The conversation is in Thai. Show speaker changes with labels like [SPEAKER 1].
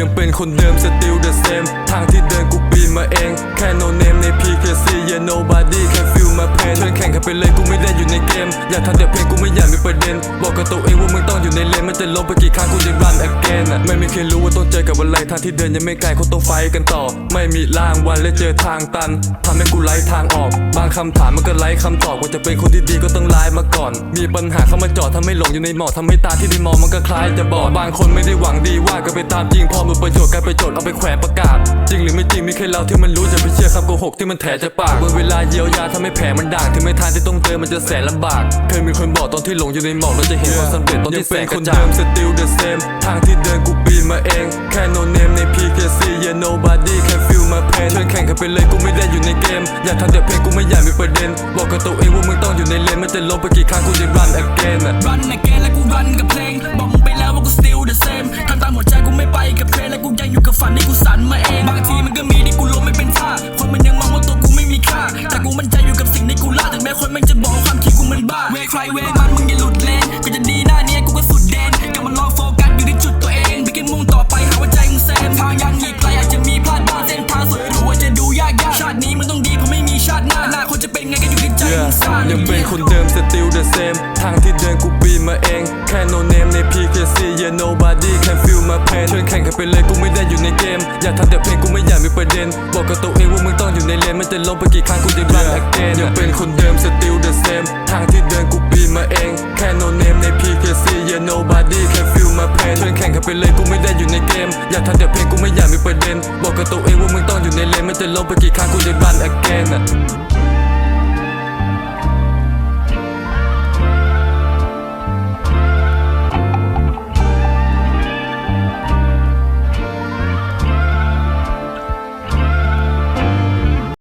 [SPEAKER 1] ยังเป็นคนเดิม still the same ทางที่เดินกูปีนมาเอง แค่ no name ใน PKC yeah nobody can feel my pain ไปเลยกูไม่ได้อยู่ในเกม อยากทำแต่เพลงกูไม่อยากมีประเด็น บอกกับตัวเองว่ามึงต้องอยู่ในเลนมันจะลงไปกี่ครั้งกูจะ run again อะไม่มีใครรู้ว่าต้องเจอกับอะไรทางที่เดินยังไม่ไกลคงต้องไฟกันต่อ ไม่มีรางวันและเจอทางตันทำให้กูไล่ทางออก บางคำถามมันก็ไล่คำตอบว่าจะเป็นคนที่ดีก็ต้องไล่มาก่อน มีปัญหาเข้ามาจอดทำให้หลงอยู่ในหมอกทำให้ตาที่ได้มองมันก็คล้ายจะบอดบางคนไม่ได้หวังดีว่าก็ไปตามจริงพอมือประโยชน์กลายไปโจทย์เอาไปแขวนประกาศ จริงหรือไม่จริงมีแค่เราที่มันรู้จะไปเชื่อคำโกหกที่มันแถจากปากเวลาเยียวยาทำให้แผลมันด่างถึงไม่ทานที่ต้องเจอมันจะแสนลำบาก เคยมีคนบอกตอนที่หลงอยู่ในหมอกเราจะเห็นความสำเร็จตอนที่แสงกระจ่าง still the same ทางที่เดินกูปีนมาเอง แค่ no name ใน PKC yeah nobody can feel my pain ชวนแข่งกันไปเลยกูไม่ได้อยู่ในเกม อยากทำแต่เพลงกูไม่อยากมีประเด็น บอกกับตัวเองว่ามึงต้องอยู่ในเลนมันจะลงไปกี่ครั้งกูจะ run again อะ
[SPEAKER 2] รัน มคิดกูมันบ้าเวใครเวมันมึงอย่าหลุดเลนก็จะดีหน้าเนี้ยกูก็สุดเด่นกลับมาลองโฟกัสอยู่ที่จุดตัวเองไปกินมุ่งต่อไปหาว่าใจมึงแซมทางยังอีกไกลอาจจะมีพลาดบ้างเส้นทางสุดรู้ว่าจะดูยากยากชาตินี้มันต้องดีเพราะไม่มีชาติหน้าอนาคตจะเป็นไงก็อยู่ที่ใจมึงสร้าง
[SPEAKER 1] ยังเป็นคนเดิม still the same ทางที่เดินกูปีนมาเอง แค่ no name ใน PKC yeah nobody can feel my pain ชวนแข่งกันไปเลยกูไม่ได้อยู่ในเกม อยากทำแต่เพลงกูไม่อยากมีประเด็น บอกกับตัวเองว่ามึงต้ องอยู่ในเลนมันจะลงไปกี่ครั้งกูจะ run again ยังเป็นคนเดิม still the same ทางที่เดินกูปีนมาเอง แค่ no name ใน PKC yeah nobody can feel my pain ชวนแข่งกันไปเลยกูไม่ได้อยู่ในเกม อยากทำแต่เพลงกูไม่อยากมีประเด็น บอกกับตัวเองว่ามึงต้องอยู่ในเลนมันจะลงไปกี่ครั้งกูจะ run again อะ